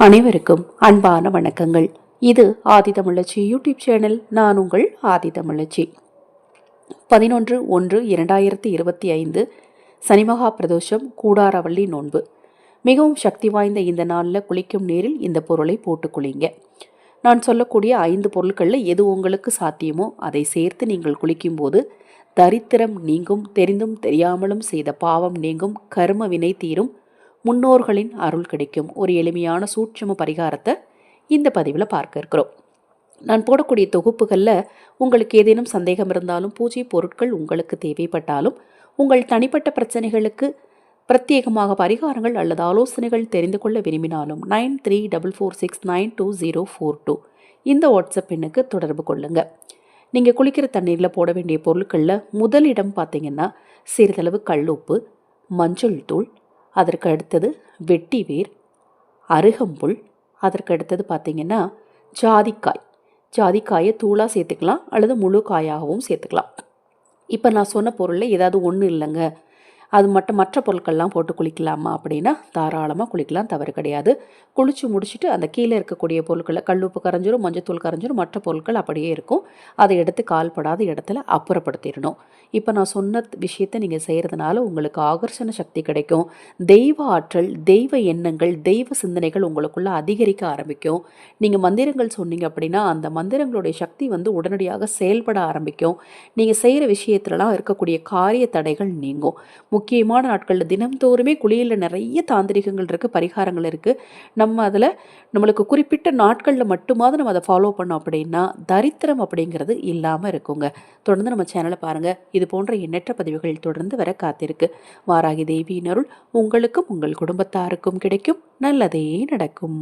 அனைவருக்கும் அன்பான வணக்கங்கள். இது ஆதிதமிழச்சி யூடியூப் சேனல் நான் உங்கள் ஆதிதமிழச்சி. பதினொன்று ஒன்று இரண்டாயிரத்தி இருபத்தி ஐந்து சனிமகா பிரதோஷம் கூடாரவள்ளி நோன்பு. மிகவும் சக்தி வாய்ந்த இந்த நாளில் குளிக்கும் நீரில் இந்த பொருளை போட்டு குளிங்க. நான் சொல்லக்கூடிய ஐந்து பொருட்களில் எது உங்களுக்கு சாத்தியமோ அதை சேர்த்து நீங்கள் குளிக்கும்போது தரித்திரம் நீங்கும் தெரிந்தும் தெரியாமலும் செய்த பாவம் நீங்கும் கர்ம வினை தீரும் முன்னோர்களின் அருள் கிடைக்கும் ஒரு எளிமையான சூட்சம பரிகாரத்தை இந்த பதிவில் பார்க்க இருக்கிறோம். நான் போடக்கூடிய தொகுப்புகளில் உங்களுக்கு ஏதேனும் சந்தேகம் இருந்தாலும் பூஜை பொருட்கள் உங்களுக்கு தேவைப்பட்டாலும் உங்கள் தனிப்பட்ட பிரச்சனைகளுக்கு பிரத்யேகமாக பரிகாரங்கள் அல்லது ஆலோசனைகள் தெரிந்து கொள்ள விரும்பினாலும் nine three double four six nine two zero four two இந்த வாட்ஸ்அப் எண்ணுக்கு தொடர்பு கொள்ளுங்கள் நீங்கள் குளிக்கிற தண்ணீரில் போட வேண்டிய பொருட்களில் முதலிடம் பார்த்தீங்கன்னா சிறிதளவு கல்லுப்பு மஞ்சள் தூள் அதற்கு அடுத்தது வெட்டி வேர் அருகம்புல் அதற்கு அடுத்தது பார்த்தீங்கன்னா ஜாதிக்காய். ஜாதிக்காயை தூளாக சேர்த்துக்கலாம் அல்லது முழு காயாகவும் சேர்த்துக்கலாம். இப்போ நான் சொன்ன பொருளில் ஏதாவது ஒன்று இல்லைங்க. அது மட்டும் மற்ற பொருட்கள்லாம் போட்டு குளிக்கலாமா அப்படின்னா தாராளமாக குளிக்கலாம் தவறு கிடையாது. குளித்து முடிச்சுட்டு அந்த கீழே இருக்கக்கூடிய பொருட்களை கல்லுப்பு கரைஞ்சிரும் மஞ்சத்தூள் கரைஞ்சிரும் மற்ற பொருட்கள் அப்படியே இருக்கும். அதை எடுத்து கால்படாத இடத்துல அப்புறப்படுத்திடணும். இப்போ நான் சொன்ன விஷயத்தை நீங்கள் செய்கிறதுனால உங்களுக்கு ஆகர்ஷண சக்தி கிடைக்கும். தெய்வ ஆற்றல் தெய்வ எண்ணங்கள் தெய்வ சிந்தனைகள் உங்களுக்குள்ளே அதிகரிக்க ஆரம்பிக்கும். நீங்கள் மந்திரங்கள் சொன்னீங்க அப்படின்னா அந்த மந்திரங்களுடைய சக்தி வந்து உடனடியாக செயல்பட ஆரம்பிக்கும். நீங்கள் செய்கிற விஷயத்துலலாம் இருக்கக்கூடிய காரிய தடைகள் நீங்கும். முக்கியமான நாட்களில் தினம்தோறுமே குளியலில் நிறைய தாந்திரிகங்கள் இருக்குது பரிகாரங்கள் இருக்குது நம்ம அதில் நம்மளுக்கு குறிப்பிட்ட நாட்களில் மட்டுமாவது நம்ம அதை ஃபாலோ பண்ணோம் அப்படின்னா தரித்திரம் அப்படிங்கிறது இல்லாமல் இருக்குங்க. தொடர்ந்து நம்ம சேனலை பாருங்கள் இது போன்ற எண்ணற்ற பதிவுகள் தொடர்ந்து வர காத்திருக்கு. வாராகி தேவியின் அருள் உங்களுக்கும் உங்கள் குடும்பத்தாருக்கும் கிடைக்கும். நல்லதே நடக்கும்.